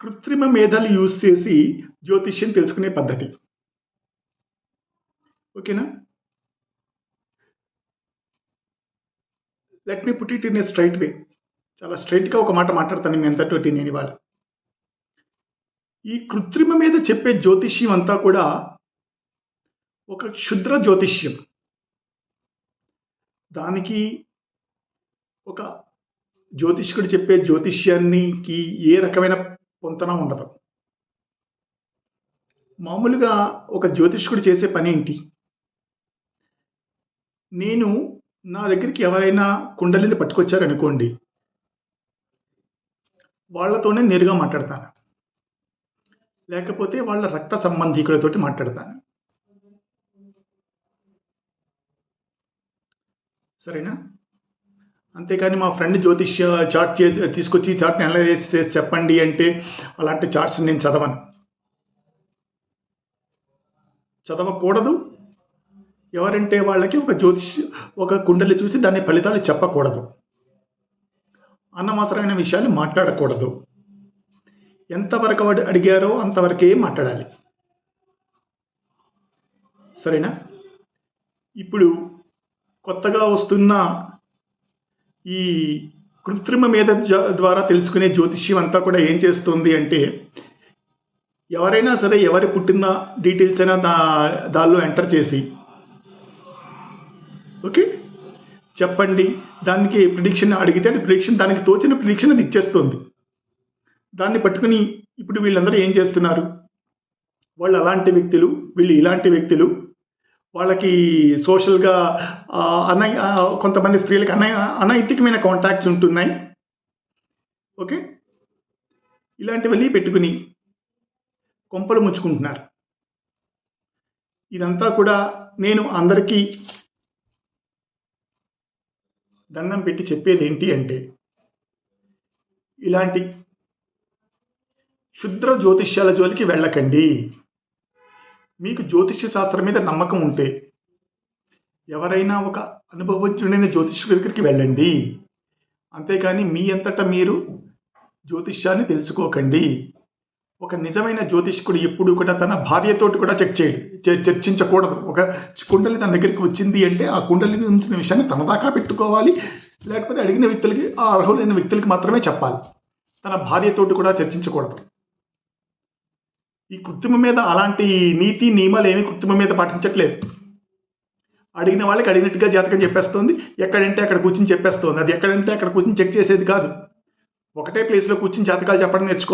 కృత్రిమ మేధలు యూజ్ చేసి జ్యోతిష్యం తెలుసుకునే పద్ధతి. ఓకేనా? Let me put it in a straight way చాలా స్ట్రైట్గా ఒక మాట మాట్లాడతాను నేను అంతటి నేను ఇవాళ. ఈ కృత్రిమ మీద చెప్పే జ్యోతిష్యం అంతా కూడా ఒక క్షుద్ర జ్యోతిష్యం. దానికి ఒక జ్యోతిష్కుడు చెప్పే జ్యోతిష్యానికి ఏ రకమైన పొంతన ఉండదు. మామూలుగా ఒక జ్యోతిష్కుడు చేసే పని ఏంటి? నేను నా దగ్గరికి ఎవరైనా కుండలిని పట్టుకొచ్చారనుకోండి వాళ్ళతోనే నేరుగా మాట్లాడతాను. లేకపోతే వాళ్ళ రక్త సంబంధికులతోటి మాట్లాడతాను. సరేనా? అంతేకాని మా ఫ్రెండ్ జ్యోతిష్య చార్ట్ చేసి తీసుకొచ్చి చార్ట్ని అనలైజ్ చేసి చెప్పండి అంటే అలాంటి చార్ట్స్ నేను చదవను. చదవకూడదు. ఎవరంటే వాళ్ళకి ఒక జ్యోతిష్ ఒక కుండలి చూసి దాని ఫలితాలు చెప్పకూడదు. అనవసరమైన విషయాలు మాట్లాడకూడదు. ఎంతవరకు అడిగారో అంతవరకే మాట్లాడాలి. సరేనా? ఇప్పుడు కొత్తగా వస్తున్న ఈ కృత్రిమ మీద జ- ద్వారా తెలుసుకునే జ్యోతిష్యం అంతా కూడా ఏం చేస్తుంది అంటే ఎవరైనా సరే ఎవరి పుట్టిన డీటెయిల్స్ అయినా దా దానిలో ఎంటర్ చేసి ఓకే? చెప్పండి. దానికి ప్రిడిక్షన్ అడిగితే ప్రిడిక్షన్ దానికి తోచిన ప్రిడిక్షన్ అది ఇచ్చేస్తుంది. దాన్ని పట్టుకుని ఇప్పుడు వీళ్ళందరూ ఏం చేస్తున్నారు? వాళ్ళు అలాంటి వ్యక్తులు వీళ్ళు ఇలాంటి వ్యక్తులు వాళ్ళకి సోషల్గా అనై కొంతమంది స్త్రీలకు అనై అనైతికమైన కాంటాక్ట్స్ ఉంటున్నాయి. ఓకే? ఇలాంటివన్నీ పెట్టుకుని కొంపలు ముచ్చుకుంటున్నారు. ఇదంతా కూడా నేను అందరికీ దండం పెట్టి చెప్పేది ఏంటి అంటే ఇలాంటి క్షుద్ర జ్యోతిష్యాల జోలికి వెళ్ళకండి. మీకు జ్యోతిష్య శాస్త్రం మీద నమ్మకం ఉంటే ఎవరైనా ఒక అనుభవజ్ఞుడైన జ్యోతిష్యుడి దగ్గరికి వెళ్ళండి. అంతేకాని మీ అంతటా మీరు జ్యోతిష్యాన్ని తెలుసుకోకండి. ఒక నిజమైన జ్యోతిష్కుడు ఎప్పుడు కూడా తన భార్యతోటి కూడా చెక్ చేయడు చర్చించకూడదు. ఒక కుండలి తన దగ్గరికి వచ్చింది అంటే ఆ కుండలి ఉంచిన విషయాన్ని తన దాకా పెట్టుకోవాలి. లేకపోతే అడిగిన వ్యక్తులకి ఆ అర్హులైన వ్యక్తులకి మాత్రమే చెప్పాలి. తన భార్యతోటి కూడా చర్చించకూడదు. ఈ కృత్రిమ మీద అలాంటి నీతి నియమాలు ఏమీ కృత్రిమ మీద పాటించట్లేదు. అడిగిన వాళ్ళకి అడిగినట్టుగా జాతకం చెప్పేస్తుంది. ఎక్కడంటే అక్కడ కూర్చుని చెప్పేస్తుంది. అది ఎక్కడంటే అక్కడ కూర్చుని చెక్ చేసేది కాదు. ఒకటే ప్లేస్లో కూర్చుని జాతకాలు చెప్పడం నేర్చుకో